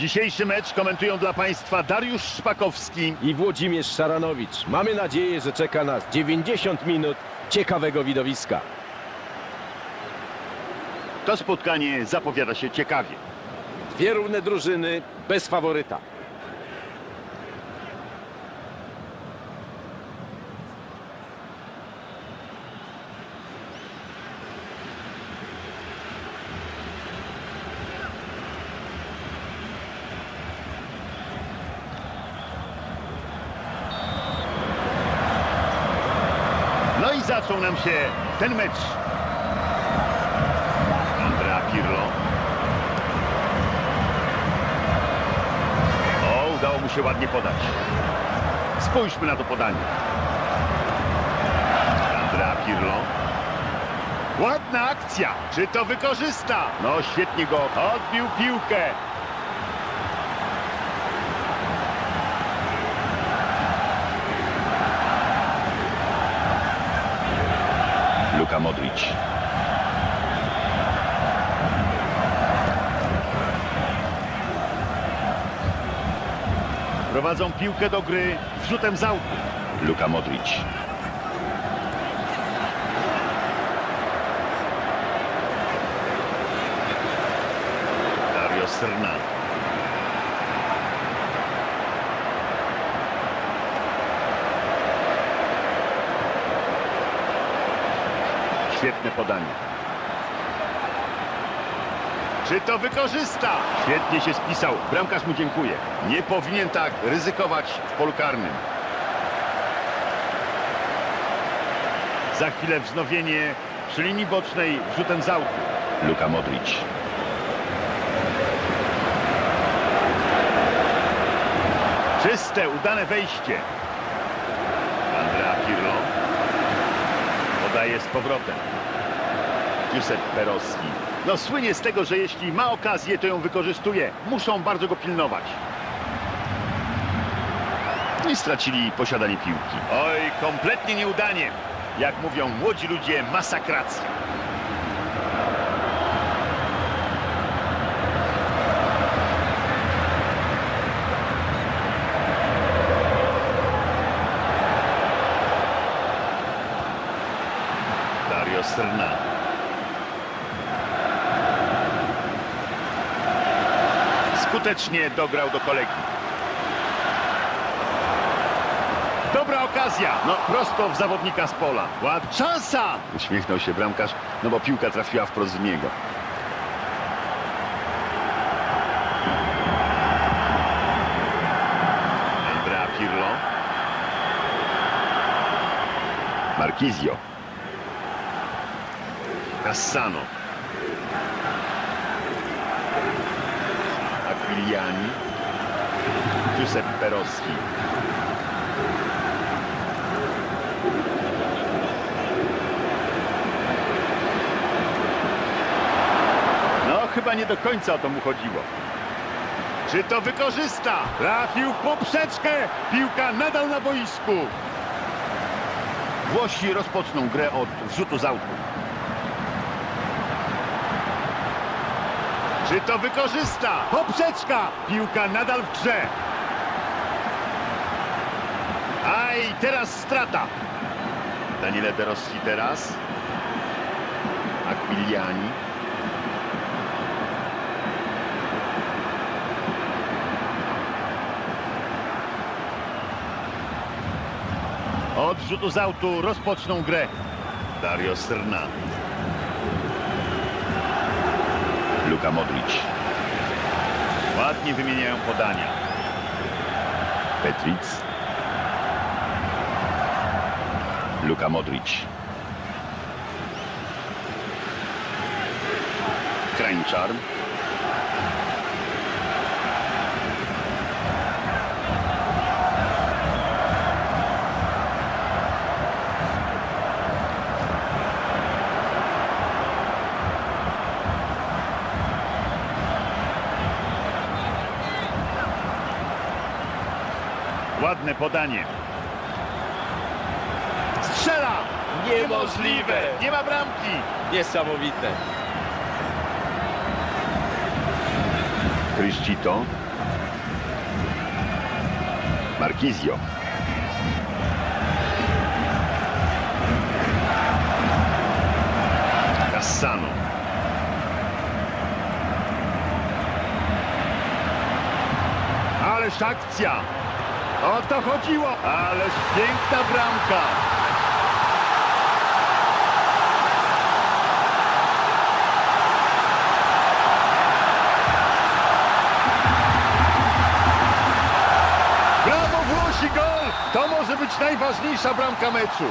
Dzisiejszy mecz komentują dla Państwa Dariusz Szpakowski. i Włodzimierz Szaranowicz. Mamy nadzieję, że czeka nas 90 minut ciekawego widowiska. To spotkanie zapowiada się ciekawie. Dwie równe drużyny bez faworyta. Zaczął nam się ten mecz. Andrea Pirlo. O, udało mu się ładnie podać. Spójrzmy na to podanie. Andrea Pirlo. Ładna akcja. Czy to wykorzysta? No, świetnie go odbił piłkę. Modric. Prowadzą piłkę do gry wrzutem z autu. Luka Modric. Dario Srna. Świetne podanie. Czy to wykorzysta? Świetnie się spisał. Bramkarz mu dziękuję. Nie powinien tak ryzykować w polu karnym. Za chwilę wznowienie przy linii bocznej wrzutem z autu. Luka Modric. Czyste, udane wejście. Andrea Pirlo. Podaje z powrotem. Giuseppe Rossi. No słynie z tego, że jeśli ma okazję, to ją wykorzystuje. Muszą bardzo go pilnować. I stracili posiadanie piłki. Oj, kompletnie nieudanie. Jak mówią młodzi ludzie, masakracja. Srna. Skutecznie dograł do kolegi. Dobra okazja. No prosto w zawodnika z pola. Ład szansa! Uśmiechnął się bramkarz, no bo piłka trafiła wprost w niego. Andrea Pirlo. Marquisio. Cassano. Aquiliani. Giuseppe Rossi. No, chyba nie do końca o to mu chodziło. Czy to wykorzysta? Trafił w poprzeczkę. Piłka nadal na boisku. Włosi rozpoczną grę od wrzutu z autu. Czy to wykorzysta? Poprzeczka! Piłka nadal w grze. A i teraz strata. Daniele De Rossi teraz. Aquiliani. Od rzutu z autu rozpoczną grę. Dario Srna. Luka Modric. Ładnie wymieniają podania. Petric. Luka Modric. Krańczar. Ładne podanie. Strzela! Niemożliwe! Nie ma bramki! Niesamowite. Criscito. Marquizio. Cassano. Ależ akcja! O to chodziło! Ależ piękna bramka! Brawo Włosi, gol! To może być najważniejsza bramka meczu.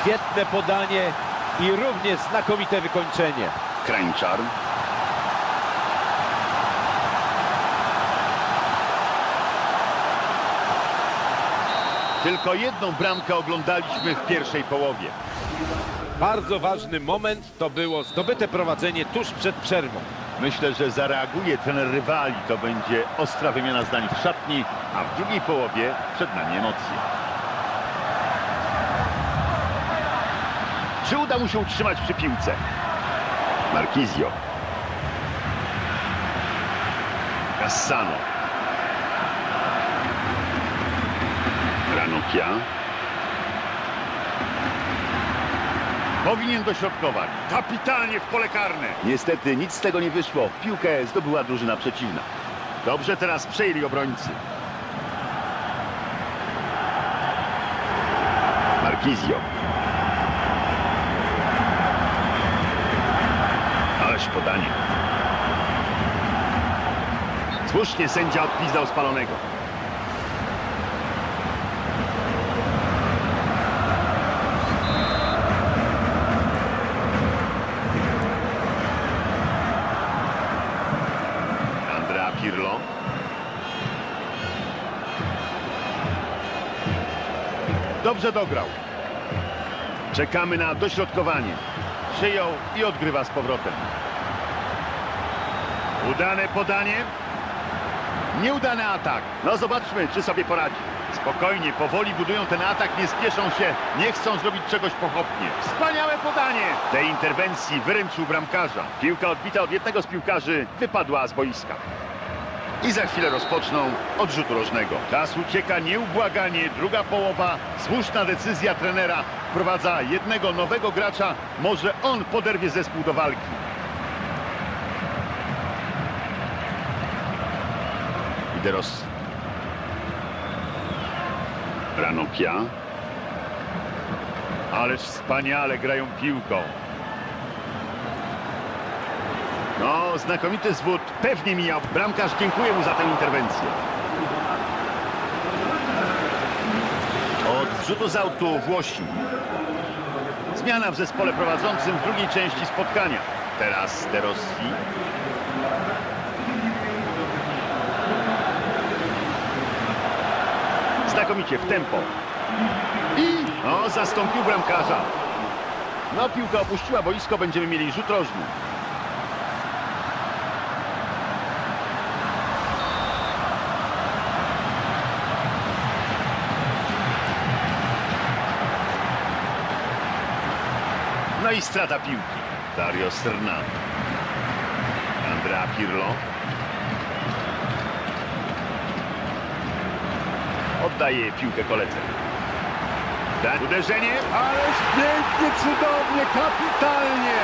Świetne podanie i również znakomite wykończenie. Krańczar. Tylko jedną bramkę oglądaliśmy w pierwszej połowie. Bardzo ważny moment to było zdobyte prowadzenie tuż przed przerwą. Myślę, że zareaguje trener rywali. To będzie ostra wymiana zdań w szatni, a w drugiej połowie przed nami emocje. Czy uda mu się utrzymać przy piłce? Marquizio. Cassano. Powinien dośrodkować. Kapitalnie w pole karne. Niestety nic z tego nie wyszło. Piłkę zdobyła drużyna przeciwna. Dobrze teraz przejęli obrońcy. Marquizio. Ależ podanie. Słusznie sędzia odpizdał spalonego. Dobrze dograł. Czekamy na dośrodkowanie. Przyjął i odgrywa z powrotem. Udane podanie. Nieudany atak. No zobaczmy, czy sobie poradzi. Spokojnie, powoli budują ten atak, nie spieszą się, nie chcą zrobić czegoś pochopnie. Wspaniałe podanie! Tej interwencji wyręczył bramkarza. Piłka odbita od jednego z piłkarzy wypadła z boiska. I za chwilę rozpoczną od rzutu rożnego. Czas ucieka nieubłaganie, druga połowa, słuszna decyzja trenera. Wprowadza jednego nowego gracza, może on poderwie zespół do walki. Iderossi. Ranocchia. Ależ wspaniale grają piłką. No, znakomity zwód. Pewnie mijał. Bramkarz dziękuję mu za tę interwencję. Od rzutu z autu Włosi. Zmiana w zespole prowadzącym w drugiej części spotkania. Teraz De Rossi. Znakomicie w tempo. I o, zastąpił bramkarza. No, piłka opuściła boisko, będziemy mieli rzut rożny. No i strata piłki. Dario Serna. Andrea Pirlo. Oddaje piłkę koledze. Uderzenie, ależ pięknie, cudownie, kapitalnie!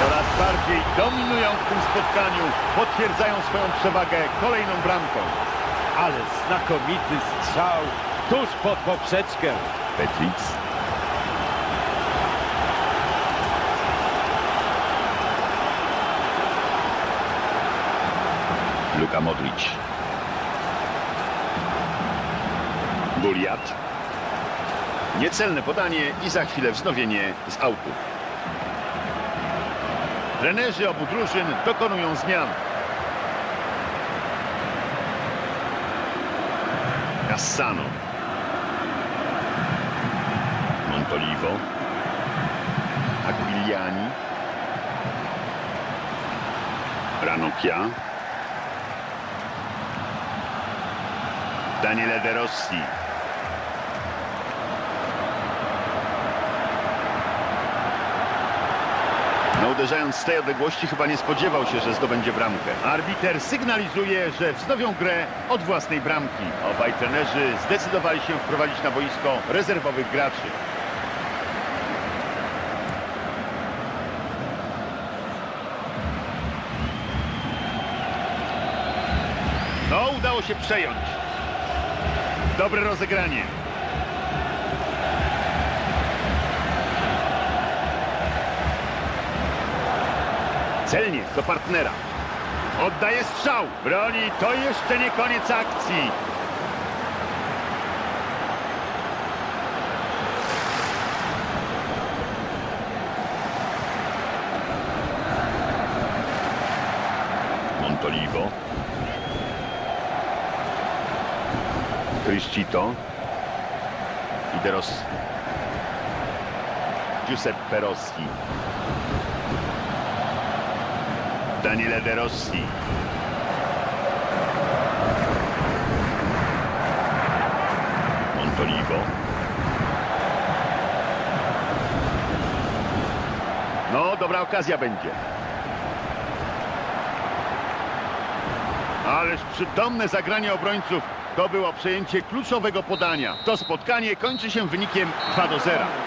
Coraz bardziej dominują w tym spotkaniu, potwierdzają swoją przewagę kolejną bramką. Ale znakomity strzał tuż pod poprzeczkę. Petric. Luka Modric. Guliat. Niecelne podanie i za chwilę wznowienie z autu. Trenerzy obu drużyn dokonują zmian. Cassano. Montolivo. Aguiliani. Ranocchia. Daniele De Rossi. No uderzając z tej odległości chyba nie spodziewał się, że zdobędzie bramkę. Arbiter sygnalizuje, że wznowią grę od własnej bramki. Obaj trenerzy zdecydowali się wprowadzić na boisko rezerwowych graczy. No, udało się przejąć. Dobre rozegranie. Celnie do partnera. Oddaje strzał. Broni. To jeszcze nie koniec akcji. Montolivo. Criscito. I Rossi. Giuseppe Rossi. Daniele De Rossi. Montolivo. No, dobra okazja będzie. Ależ przytomne zagranie obrońców to było przejęcie kluczowego podania. To spotkanie kończy się wynikiem 2 do 0.